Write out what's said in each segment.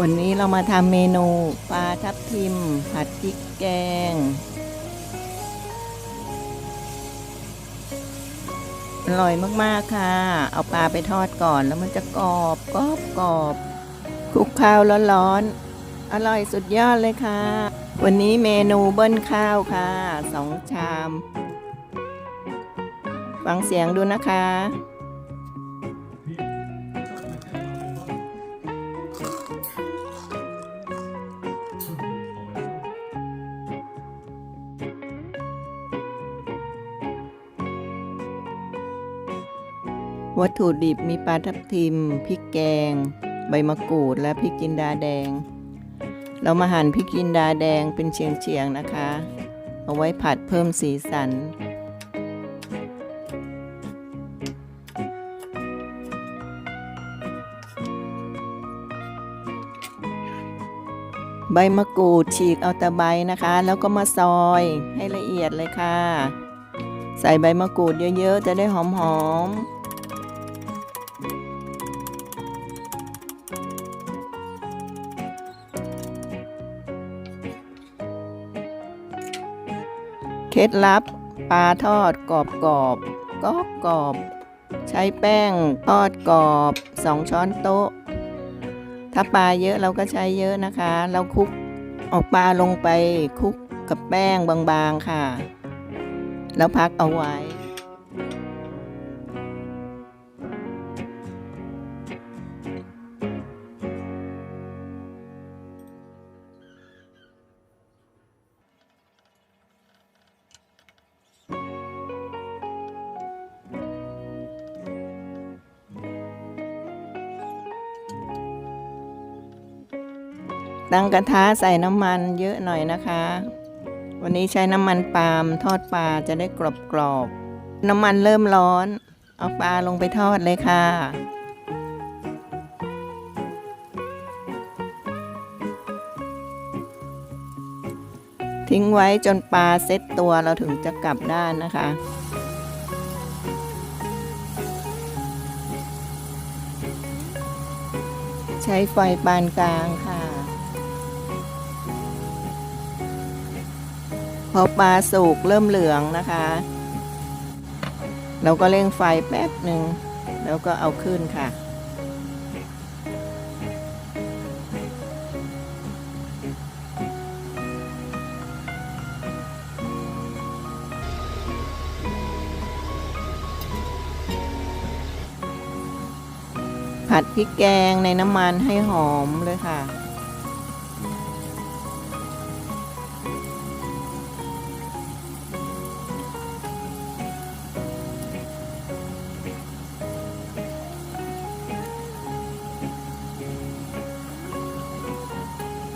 วันนี้เรามาทำเมนูปลาทับทิม ผัดพริกแกง อร่อยมากๆค่ะ เอาปลาไปทอดก่อนแล้วมันจะกรอบกรอบกรอบคลุกข้าวร้อนๆ อร่อยสุดยอดเลยค่ะ วันนี้เมนูเบิ้ลข้าวค่ะสองชาม ฟังเสียงดูนะคะ วัตถุดิบมีปลาทับทิม พริกแกง ใบมะกรูดและพริกจินดาแดง เรามาหั่นพริกจินดาแดงเป็นเฉียงๆนะคะ เอาไว้ผัดเพิ่มสีสัน ใบมะกรูดฉีกเอาแต่ใบนะคะ แล้วก็มาซอยให้ละเอียดเลยค่ะ ใส่ใบมะกรูดเยอะๆ จะได้หอมๆ เคล็ดลับปลาทอดกรอบกรอบกรอบกรอบ ใช้แป้งทอดกรอบสองช้อนโต๊ะ ถ้าปลาเยอะเราก็ใช้เยอะนะคะ เราคลุกเออกปลาลงไปคลุกกับแป้งบางๆค่ะ แล้วพักเอาไว้ ตั้งกระทะใส่น้ำมันเยอะหน่อยนะคะ วันนี้ใช้น้ำมันปาล์มทอดปลาจะได้กรอบกรอบๆน้ำมันเริ่มร้อน เอาปลาลงไปทอดเลยค่ะทิ้งไว้จนปลาเซ็ตตัวเราถึงจะกลับด้านนะคะ ใช้ไฟปานกลางค่ะ พอปลาสุกเริ่มเหลืองนะคะ เราก็เร่งไฟแป๊บหนึ่งแล้วก็เอาขึ้นค่ะ ผัดพริกแกงในน้ำมันให้หอมเลยค่ะ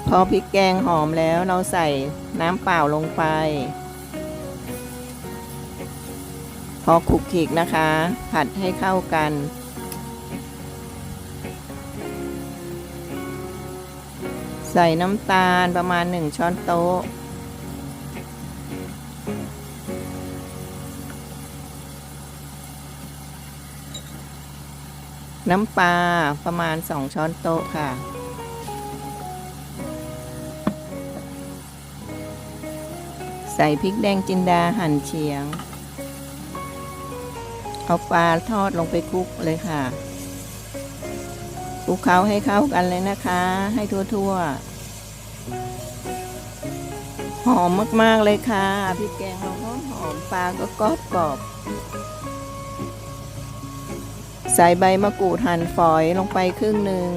พอพริกแกงหอมแล้วเราใส่น้ำเปล่าลงไป พอคลุกคลิกนะคะ ผัดให้เข้ากัน ใส่น้ำตาลประมาณ 1 ช้อนโต๊ะ น้ำปลาประมาณ 2 ช้อนโต๊ะค่ะ ใส่พริกแดงจินดาหั่นเฉียง เอาปลาทอดลงไปคลุกเลยค่ะคลุกเคล้าให้เข้ากันเลยนะคะ ให้ทั่วๆ หอมมากๆเลยค่ะ พริกแกงเราหอมหอมปลาก็กรอบกรอบใส่ใบมะกรูดหั่นฝอยลงไปครึ่งหนึ่ง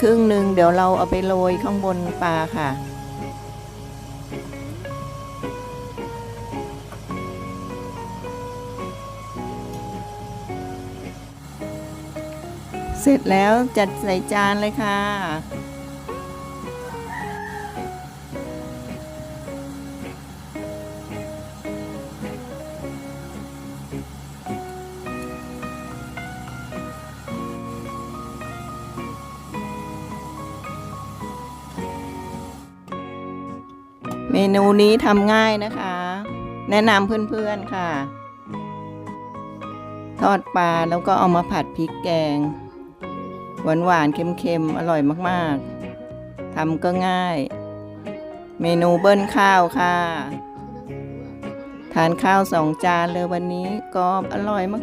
ครึ่งหนึ่งเดี๋ยวเราเอาไปโรยข้างบนปลาค่ะ เสร็จแล้วจัดใส่จานเลยค่ะ เมนูนี้ทำง่ายนะคะ แนะนำเพื่อนๆค่ะ ทอดปลาแล้วก็เอามาผัดพริกแกง หวานหวานๆเค็มๆ อร่อยมากๆ ทำก็ง่าย เมนูเบิ้ลข้าวค่ะ ทานข้าวสองจานเลยวันนี้กรอบอร่อยมาก